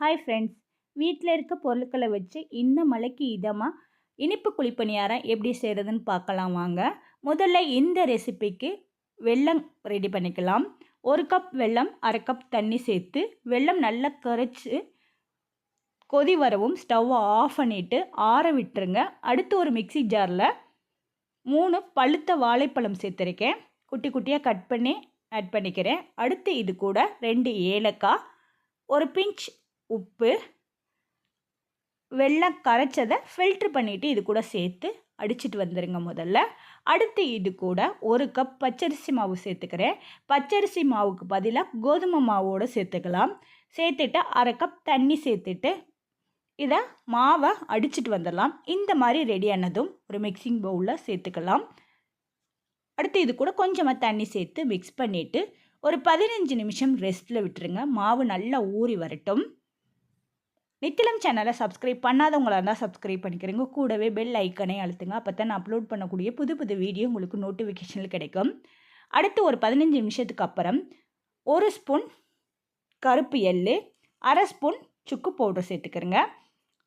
Hi friends வீட்டில் இருக்க பொருட்களை வச்சு இந்த மலைக்கு இதமாக இனிப்பு குழிப்பணியாரம் எப்படி செய்கிறதுன்னு பார்க்கலாம் வாங்க. முதல்ல இந்த ரெசிபிக்கு வெல்லம் ரெடி பண்ணிக்கலாம். ஒரு கப் வெல்லம் அரை கப் தண்ணி சேர்த்து வெல்லம் நல்லா கரைச்சி கொதி வரவும் ஸ்டவ்வை ஆஃப் பண்ணிவிட்டு ஆற விட்டுருங்க. அடுத்து ஒரு மிக்சி ஜாரில் மூணு பழுத்த வாழைப்பழம் சேர்த்துருக்கேன். குட்டி குட்டியாக கட் பண்ணி ஆட் பண்ணிக்கிறேன். அடுத்து இது கூட ரெண்டு ஏலக்காய் ஒரு பிஞ்ச் உப்பு வெள்ளம் கரைச்சதை ஃபில்ட்ரு பண்ணிவிட்டு இது கூட சேர்த்து அடிச்சிட்டு வந்துடுங்க முதல்ல. அடுத்து இது கூட ஒரு கப் பச்சரிசி மாவு சேர்த்துக்கிறேன். பச்சரிசி மாவுக்கு பதிலாக கோதுமை மாவோடு சேர்த்துக்கலாம். சேர்த்துட்டு அரை கப் தண்ணி சேர்த்துட்டு இதை மாவை அடிச்சிட்டு வந்துடலாம். இந்த மாதிரி ரெடியானதும் ஒரு மிக்சிங் பவுலில் சேர்த்துக்கலாம். அடுத்து இது கூட கொஞ்சமாக தண்ணி சேர்த்து மிக்ஸ் பண்ணிவிட்டு ஒரு பதினஞ்சு நிமிஷம் ரெஸ்ட்டில் விட்டுருங்க. மாவு நல்லா ஊறி வரட்டும். நித்திலம் சேனலை சப்ஸ்கிரைப் பண்ணாதவங்களாக இருந்தால் சப்ஸ்கிரைப் பண்ணிக்கிறீங்க. கூடவே பெல் ஐக்கனை அழுத்துங்க. அப்போ தான் நான் அப்லோட் பண்ணக்கூடிய புது புது வீடியோ உங்களுக்கு நோட்டிஃபிகேஷனில் கிடைக்கும். அடுத்து ஒரு பதினஞ்சு நிமிஷத்துக்கு அப்புறம் ஒரு ஸ்பூன் கருப்பு எள்ளு அரை ஸ்பூன் சுக்கு பவுடர் சேர்த்துக்கிறேங்க.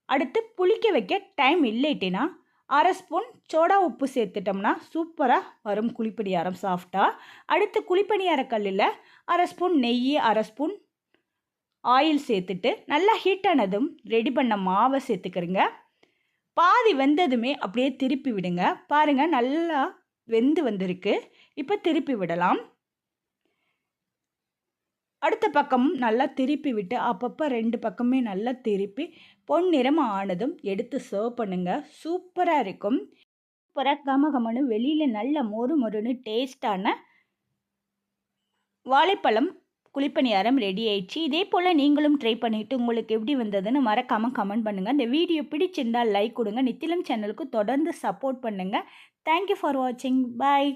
அடுத்து புளிக்க வைக்க டைம் இல்லைட்டினா அரை ஸ்பூன் சோடா உப்பு சேர்த்துட்டோம்னா சூப்பராக வரும். குழிப்பணியாரம் சாஃப்டாக அடுத்து குழிப்பணியார கல்லில் அரை ஸ்பூன் நெய் அரை ஸ்பூன் ஆயில் சேர்த்துட்டு நல்லா ஹீட்டானதும் ரெடி பண்ண மாவை சேர்த்துக்கிறேங்க. பாதி வெந்ததுமே அப்படியே திருப்பி விடுங்க. பாருங்கள் நல்லா வெந்து வந்திருக்கு. இப்போ திருப்பி விடலாம். அடுத்த பக்கமும் நல்லா திருப்பி விட்டு அப்பப்போ ரெண்டு பக்கமே நல்லா திருப்பி பொன்னிறம் ஆனதும் எடுத்து சர்வ் பண்ணுங்கள் சூப்பராக இருக்கும். சூப்பராக கமகமனு வெளியில் நல்ல மொறு மொறுன்னு டேஸ்டான வாழைப்பழம் குழிப்பணியாரம் ரெடி ஆயிடுச்சு. இதே போல் நீங்களும் ட்ரை பண்ணிவிட்டு உங்களுக்கு எப்படி வந்ததுன்னு மறக்காமல் கமெண்ட் பண்ணுங்கள் இந்த வீடியோ பிடிச்சிருந்தால் லைக் கொடுங்க. நித்திலம் சேனலுக்கு தொடர்ந்து சப்போர்ட் பண்ணுங்கள் தேங்க்யூ ஃபார் வாட்சிங் பாய்